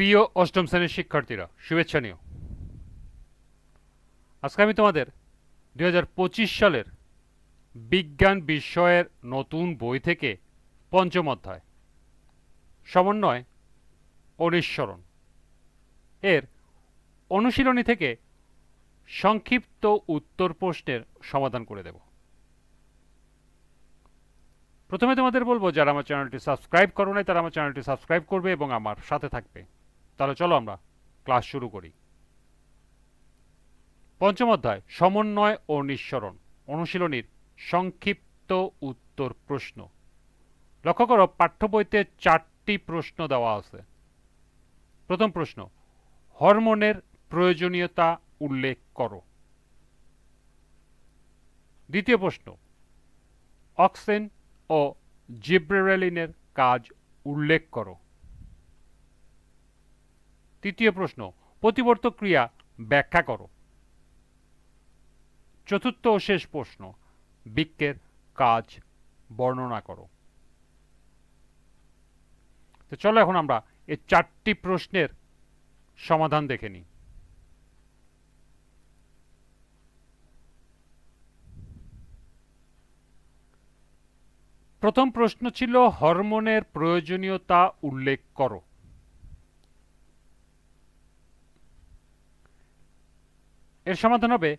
প্রিয় অষ্টম শ্রেণির শিক্ষার্থীরা, শুভেচ্ছা নিও। আজকে আমি তোমাদের দু হাজার পঁচিশ সালের বিজ্ঞান বিষয়ের নতুন বই থেকে পঞ্চম অধ্যায়, সমন্বয় অনুসরণ এর অনুশীলনী থেকে সংক্ষিপ্ত উত্তর প্রশ্নের সমাধান করে দেব। প্রথমে তোমাদের বলব, যারা আমার চ্যানেলটি সাবস্ক্রাইব করো নাই, তারা আমার চ্যানেলটি সাবস্ক্রাইব করবে এবং আমার সাথে থাকবে। তাহলে চলো আমরা, ক্লাস শুরু করি। পঞ্চম অধ্যায়, সমন্বয় ও নিঃসরণ, অনুশীলনীর সংক্ষিপ্ত উত্তর প্রশ্ন। লক্ষ্য করো, পাঠ্য বইতে চারটি প্রশ্ন দেওয়া আছে। প্রথম প্রশ্ন, হরমোনের প্রয়োজনীয়তা উল্লেখ করো। দ্বিতীয় প্রশ্ন অক্সেন ও জিব্রেরেলিনের কাজ উল্লেখ করো। তৃতীয় প্রশ্ন, প্রতিবর্তক ক্রিয়া ব্যাখ্যা করো। চতুর্থ ও শেষ প্রশ্ন, বৃক্ষের কাজ বর্ণনা করো। তো চলো এখন আমরা এই চারটি প্রশ্নের সমাধান দেখে নিই। প্রথম প্রশ্ন ছিল, হরমোনের প্রয়োজনীয়তা উল্লেখ করো। এর সমাধান হবে,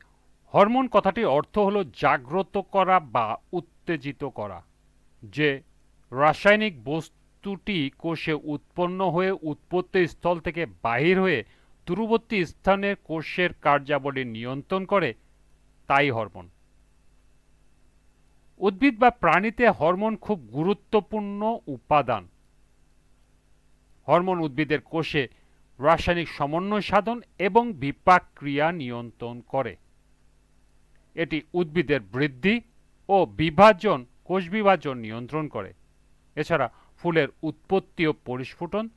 হরমোন কথাটির অর্থ হলো জাগ্রত করা বা উত্তেজিত করা, যে রাসায়নিক বস্তুটি কোষে উৎপন্ন হয়ে উৎপত্তি স্থল থেকে বাহির হয়ে দূরবর্তী স্থানের কোষের কার্যাবলী নিয়ন্ত্রণ করে, তাই হরমোন। উদ্ভিদ বা প্রাণীতে হরমোন খুব গুরুত্বপূর্ণ উপাদান। হরমোন উদ্ভিদের কোষে রাসায়নিক সমন্বয় সাধন এবং বিপাক ক্রিয়া নিয়ন্ত্রণ করে। এটি উদ্ভিদের বৃদ্ধি ও বিভাজন কোষ বিভাজন নিয়ন্ত্রণ করে। এছাড়া ফুলের উৎপত্তি ও পরিস্ফুটন,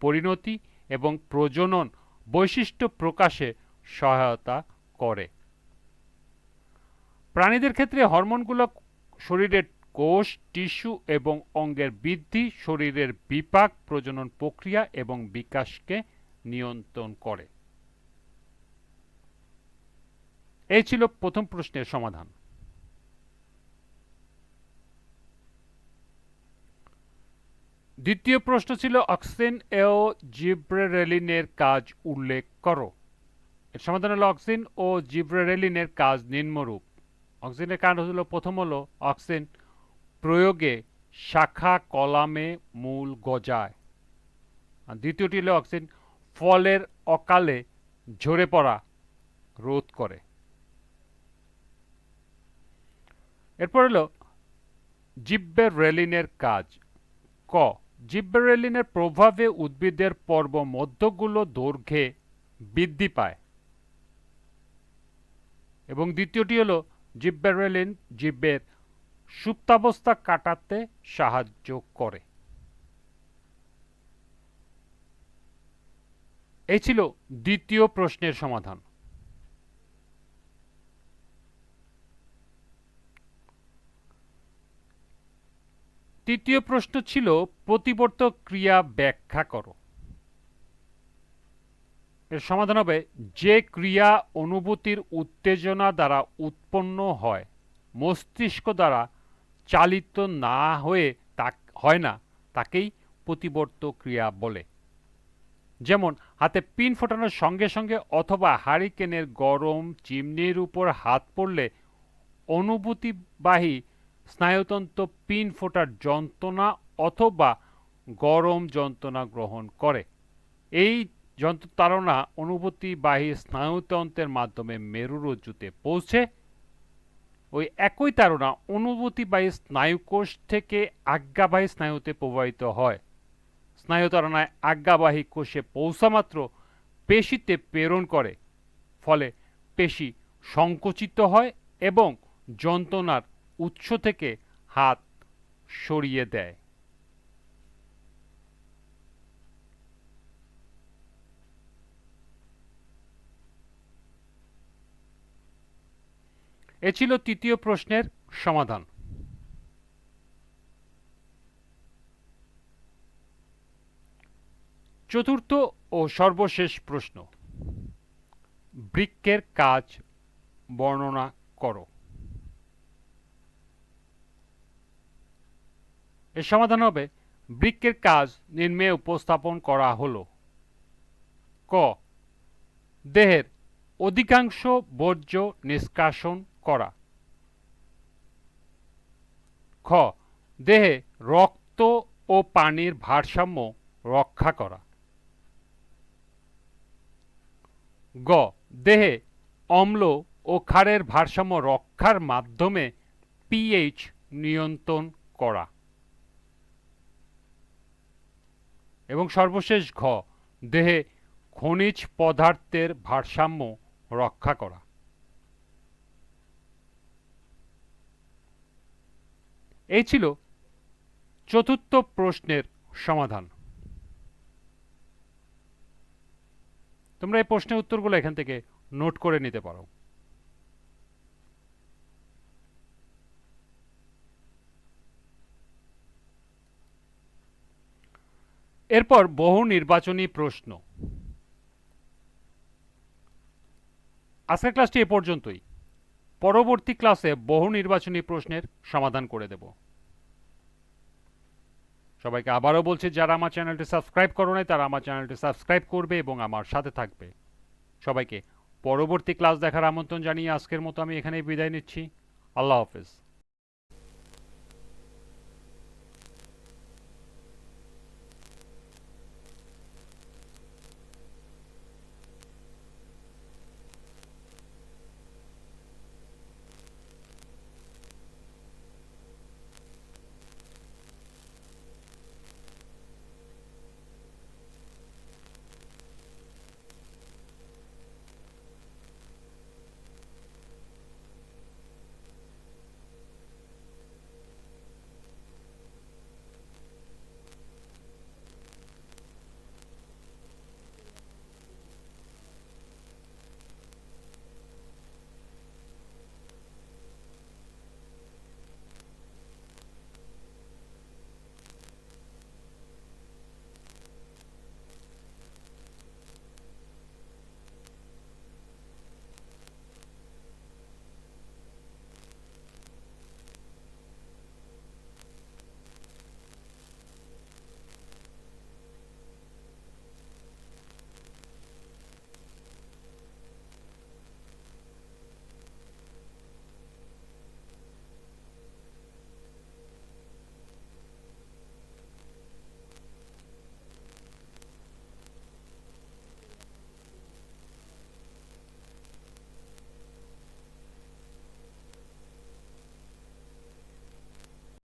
পরিণতি এবং প্রজনন বৈশিষ্ট্য প্রকাশে সহায়তা করে। প্রাণীদের ক্ষেত্রে হরমোনগুলো শরীরের কোষ, টিস্যু এবং অঙ্গের বৃদ্ধি শরীরের বিপাক প্রজনন প্রক্রিয়া এবং বিকাশকে নিয়ন্ত্রণ করে। এই ছিল প্রথম প্রশ্নের সমাধান। দ্বিতীয় প্রশ্ন ছিল অক্সিন ও জিব্রেরেলিনের কাজ উল্লেখ করো। এর সমাধান হলো অক্সিন ও জিব্রেরেলিনের কাজ নিম্নরূপ। অক্সিনের কাজ হলো, প্রথম হলো অক্সিন প্রয়োগে শাখা কলামে মূল গজায়। দ্বিতীয়টি হলো অক্সিজেন ফলের অকালে ঝরে পড়া রোধ করে। এরপর হলো জিব্বের রেলিনের কাজ। ক, জিব্বের রেলিনের প্রভাবে উদ্ভিদের পর্ব মধ্যগুলো দৈর্ঘ্যে বৃদ্ধি পায়। এবং দ্বিতীয়টি হলো জিব্বেরেলিন জিব্বের সুপ্তাবস্থা কাটাতে সাহায্য করে। এই ছিল দ্বিতীয় প্রশ্নের সমাধান। তৃতীয় প্রশ্ন ছিল, প্রতিবর্তক ক্রিয়া ব্যাখ্যা করো। এর সমাধান হবে, যে ক্রিয়া অনুভূতির উত্তেজনা দ্বারা উৎপন্ন হয়, মস্তিষ্ক দ্বারা চালিত না হয়ে তা, হয় না, তাকেই প্রতিবর্ত ক্রিয়া বলে। যেমন, হাতে পিন ফোটানোর সঙ্গে সঙ্গে অথবা হারিকেনের গরম চিমনির উপর হাত পড়লে অনুভূতিবাহী স্নায়ুতন্ত্র পিন ফোটার যন্ত্রণা অথবা গরম যন্ত্রণা গ্রহণ করে। এই যন্ত্রতারণা অনুভূতিবাহী স্নায়ুতন্ত্রের মাধ্যমে মেরুরজ্জুতে পৌঁছে ওই একই তারা অনুভূতিবাহী স্নায়ুকোষ থেকে আজ্ঞাবাহী স্নায়ুতে প্রবাহিত হয়। স্নায়ুতারণায় আজ্ঞাবাহী কোষে পৌঁছামাত্র পেশিতে প্রেরণ করে। ফলে পেশি সংকুচিত হয় এবং যন্ত্রণার উৎস থেকে হাত সরিয়ে দেয়। এ ছিল তৃতীয় প্রশ্নের সমাধান। চতুর্থ ও সর্বশেষ প্রশ্ন। বৃক্ষের কাজ বর্ণনা করো। এর সমাধান হবে বৃক্কের কাজ নিম্নে উপস্থাপন করা হলো। ক, দেহের অধিকাংশ বর্জ্য নিষ্কাশন খ, দেহে রক্ত ও পানির ভারসাম্য রক্ষা করা। গ, দেহে অম্ল ও ক্ষারের ভারসাম্য রক্ষার মাধ্যমে পিএইচ নিয়ন্ত্রণ করা। এবং সর্বশেষ ঘ, দেহে খনিজ পদার্থের ভারসাম্য রক্ষা করা। এই ছিল চতুর্থ প্রশ্নের সমাধান। তোমরা এই প্রশ্নের উত্তরগুলো এখান থেকে নোট করে নিতে পারো। এরপর বহু নির্বাচনী প্রশ্ন। আজকের ক্লাসটি এ পর্যন্তই। পরবর্তী ক্লাসে বহু নির্বাচনী প্রশ্নের সমাধান করে দেব। সবাইকে আবারও বলছি, যারা আমার চ্যানেলটি সাবস্ক্রাইব করো নাই, তারা আমার চ্যানেলটি সাবস্ক্রাইব করবে এবং আমার সাথে থাকবে। সবাইকে পরবর্তী ক্লাস দেখার আমন্ত্রণ জানিয়ে আজকের মতো আমি এখানেই বিদায় নিচ্ছি। আল্লাহ হাফেজ।